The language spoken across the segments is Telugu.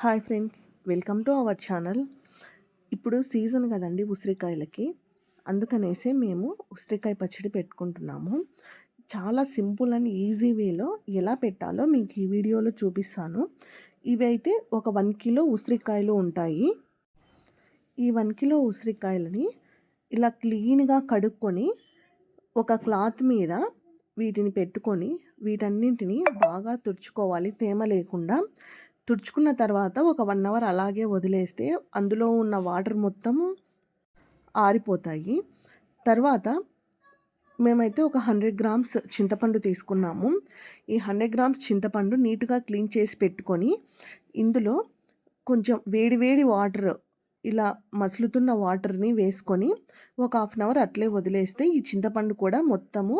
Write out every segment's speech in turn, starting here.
Hi friends welcome to our channel. ఇప్పుడు సీజన్ కదండి ఉసిరికాయలకి. అందుకనేసే మేము ఉసిరికాయ పచ్చడి పెట్టుకుంటున్నాము. చాలా సింపుల్ అండ్ ఈజీ వేలో ఎలా పెట్టాలో మీకు ఈ వీడియోలో చూపిస్తాను. ఇవి అయితే ఒక వన్ కిలో ఉసిరికాయలు ఉంటాయి. ఈ వన్ కిలో ఉసిరికాయలని ఇలా క్లీన్గా కడుక్కొని ఒక క్లాత్ మీద వీటిని పెట్టుకొని వీటన్నింటిని బాగా తుడుచుకోవాలి. తేమ లేకుండా తుడుచుకున్న తర్వాత ఒక వన్ అవర్ అలాగే వదిలేస్తే అందులో ఉన్న వాటర్ మొత్తము ఆరిపోతాయి. తర్వాత మేమైతే ఒక హండ్రెడ్ గ్రామ్స్ చింతపండు తీసుకున్నాము. ఈ హండ్రెడ్ గ్రామ్స్ చింతపండు నీట్గా క్లీన్ చేసి పెట్టుకొని ఇందులో కొంచెం వేడి వేడి వాటర్ ఇలా మసులుతున్న వాటర్ని వేసుకొని ఒక హాఫ్ అన్ అవర్ అట్లే వదిలేస్తే ఈ చింతపండు కూడా మొత్తము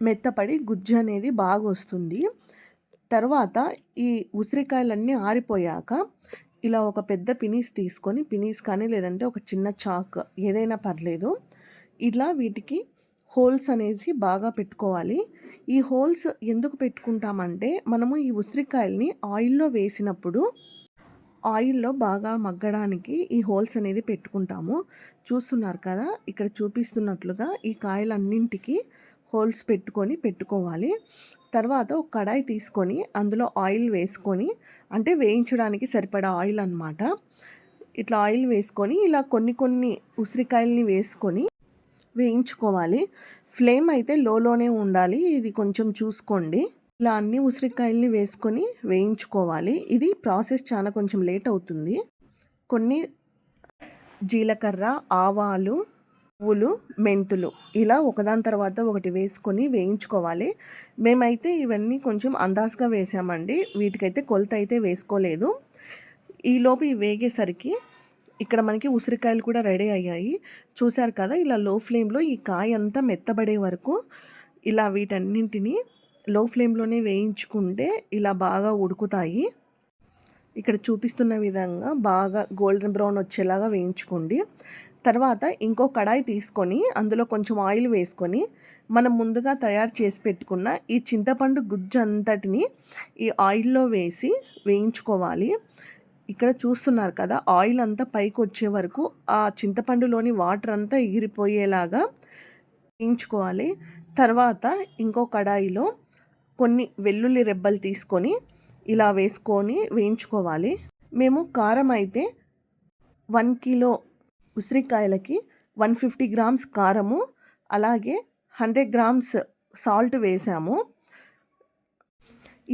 మెత్తపడి గుజ్జు అనేది బాగా వస్తుంది తర్వాత ఈ ఉసిరికాయలన్నీ ఆరిపోయాక ఇలా ఒక పెద్ద పినీస్ తీసుకొని పినీస్ కానీ లేదంటే ఒక చిన్న చాక్ ఏదైనా పర్లేదు ఇలా వీటికి హోల్స్ అనేసి బాగా పెట్టుకోవాలి. ఈ హోల్స్ ఎందుకు పెట్టుకుంటామంటే మనము ఈ ఉసిరికాయల్ని ఆయిల్లో వేసినప్పుడు ఆయిల్లో బాగా మగ్గడానికి ఈ హోల్స్ అనేది పెట్టుకుంటాము. చూస్తున్నారు కదా ఇక్కడ చూపిస్తున్నట్లుగా ఈ కాయలన్నింటికి హోల్స్ పెట్టుకొని పెట్టుకోవాలి. తర్వాత ఒక కడాయి తీసుకొని అందులో ఆయిల్ వేసుకొని అంటే వేయించడానికి సరిపడా ఆయిల్ అనమాట ఇట్లా ఆయిల్ వేసుకొని ఇలా కొన్ని కొన్ని ఉసిరికాయల్ని వేసుకొని వేయించుకోవాలి. ఫ్లేమ్ అయితే లోలోనే ఉండాలి. ఇది కొంచెం చూసుకోండి. ఇలా అన్ని ఉసిరికాయల్ని వేసుకొని వేయించుకోవాలి. ఇది ప్రాసెస్ చాలా కొంచెం లేట్ అవుతుంది. కొన్ని జీలకర్ర ఆవాలు పువ్వులు మెంతులు ఇలా ఒకదాని తర్వాత ఒకటి వేసుకొని వేయించుకోవాలి. మేమైతే ఇవన్నీ కొంచెం అందాజుగా వేసామండి. వీటికైతే కొలత అయితే వేసుకోలేదు. ఈలోపు ఇవి వేగేసరికి ఇక్కడ మనకి ఉసిరికాయలు కూడా రెడీ అయ్యాయి. చూశారు కదా ఇలా లో ఫ్లేమ్లో ఈ కాయ అంతా మెత్తబడే వరకు ఇలా వీటన్నింటినీ లో ఫ్లేమ్లోనే వేయించుకుంటే ఇలా బాగా ఉడుకుతాయి. ఇక్కడ చూపిస్తున్న విధంగా బాగా గోల్డెన్ బ్రౌన్ వచ్చేలాగా వేయించుకోండి. తర్వాత ఇంకో కడాయి తీసుకొని అందులో కొంచెం ఆయిల్ వేసుకొని మనం ముందుగా తయారు చేసి పెట్టుకున్న ఈ చింతపండు గుజ్జు అంతటిని ఈ ఆయిల్లో వేసి వేయించుకోవాలి. ఇక్కడ చూస్తున్నారు కదా ఆయిల్ అంతా పైకి వచ్చే వరకు ఆ చింతపండులోని వాటర్ అంతా ఎగిరిపోయేలాగా వేయించుకోవాలి. తర్వాత ఇంకో కడాయిలో కొన్ని వెల్లుల్లి రెబ్బలు తీసుకొని ఇలా వేసుకొని వేయించుకోవాలి. మేము కారం అయితే వన్ కిలో ఉసిరికాయలకి వన్ ఫిఫ్టీ గ్రామ్స్ కారము అలాగే హండ్రెడ్ గ్రామ్స్ సాల్ట్ వేసాము.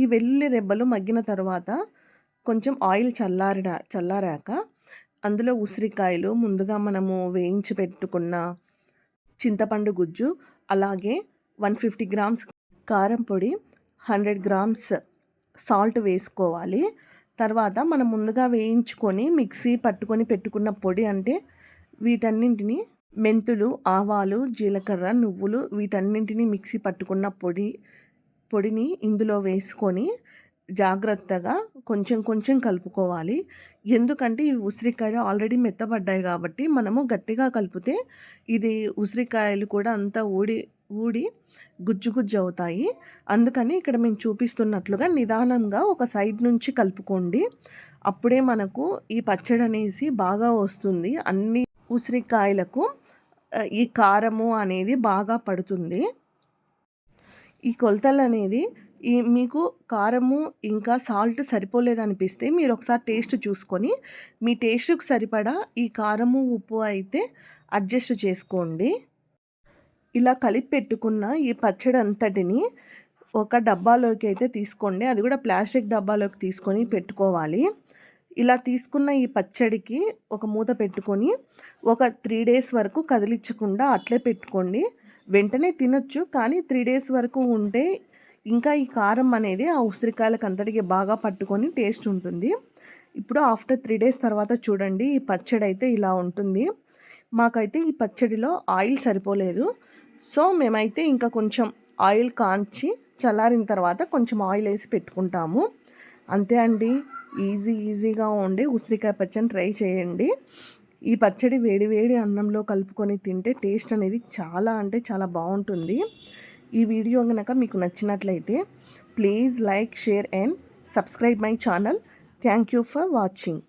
ఈ వెల్లుల్లి రెబ్బలు మగ్గిన తర్వాత కొంచెం ఆయిల్ చల్లారిన చల్లారాక అందులో ఉసిరికాయలు ముందుగా మనము వేయించి పెట్టుకున్న చింతపండు గుజ్జు అలాగే వన్ ఫిఫ్టీ గ్రామ్స్ కారం పొడి హండ్రెడ్ గ్రామ్స్ సాల్ట్ వేసుకోవాలి. తర్వాత మనం ముందుగా వేయించుకొని మిక్సీ పట్టుకొని పెట్టుకున్న పొడి అంటే వీటన్నింటిని మెంతులు ఆవాలు జీలకర్ర నువ్వులు వీటన్నింటినీ మిక్సీ పట్టుకున్న పొడి పొడిని ఇందులో వేసుకొని జాగ్రత్తగా కొంచెం కొంచెం కలుపుకోవాలి. ఎందుకంటే ఈ ఉసిరికాయలు ఆల్రెడీ మెత్తబడ్డాయి కాబట్టి మనము గట్టిగా కలిపితే ఇది ఉసిరికాయలు కూడా అంతా ఊడి ఊడి గుజ్జు గుజ్జు అవుతాయి. అందుకని ఇక్కడ మేము చూపిస్తున్నట్లుగా నిదానంగా ఒక సైడ్ నుంచి కలుపుకోండి. అప్పుడే మనకు ఈ పచ్చడి అనేసి బాగా వస్తుంది. అన్ని ఉసిరికాయలకు ఈ కారము అనేది బాగా పడుతుంది. ఈ కొలతలు అనేది ఈ మీకు కారము ఇంకా సాల్ట్ సరిపోలేదనిపిస్తే మీరు ఒకసారి టేస్ట్ చూసుకొని మీ టేస్ట్కు సరిపడా ఈ కారము ఉప్పు అయితే అడ్జస్ట్ చేసుకోండి. ఇలా కలిపి పెట్టుకున్న ఈ పచ్చడి అంతటిని ఒక డబ్బాలోకి అయితే తీసుకోండి. అది కూడా ప్లాస్టిక్ డబ్బాలోకి తీసుకొని పెట్టుకోవాలి. ఇలా తీసుకున్న ఈ పచ్చడికి ఒక మూత పెట్టుకొని ఒక త్రీ డేస్ వరకు కదిలించకుండా అట్లే పెట్టుకోండి. వెంటనే తినొచ్చు కానీ త్రీ డేస్ వరకు ఉంటే ఇంకా ఈ కారం అనేది ఆ ఉసిరికాయలకు అంతటికి బాగా పట్టుకొని టేస్ట్ ఉంటుంది. ఇప్పుడు ఆఫ్టర్ త్రీ డేస్ తర్వాత చూడండి ఈ పచ్చడి అయితే ఇలా ఉంటుంది. మాకైతే ఈ పచ్చడిలో ఆయిల్ సరిపోలేదు. సో మేమైతే ఇంకా కొంచెం ఆయిల్ కాంచి చల్లారిన తర్వాత కొంచెం ఆయిల్ వేసి పెట్టుకుంటాము. అంతే అండి. ఈజీ ఈజీగా ఉండి ఉసిరికాయ పచ్చని ట్రై చేయండి. ఈ పచ్చడి వేడి వేడి అన్నంలో కలుపుకొని తింటే టేస్ట్ అనేది చాలా అంటే చాలా బాగుంటుంది. ఈ వీడియో కనుక మీకు నచ్చినట్లయితే please like share and subscribe my channel. Thank you for watching.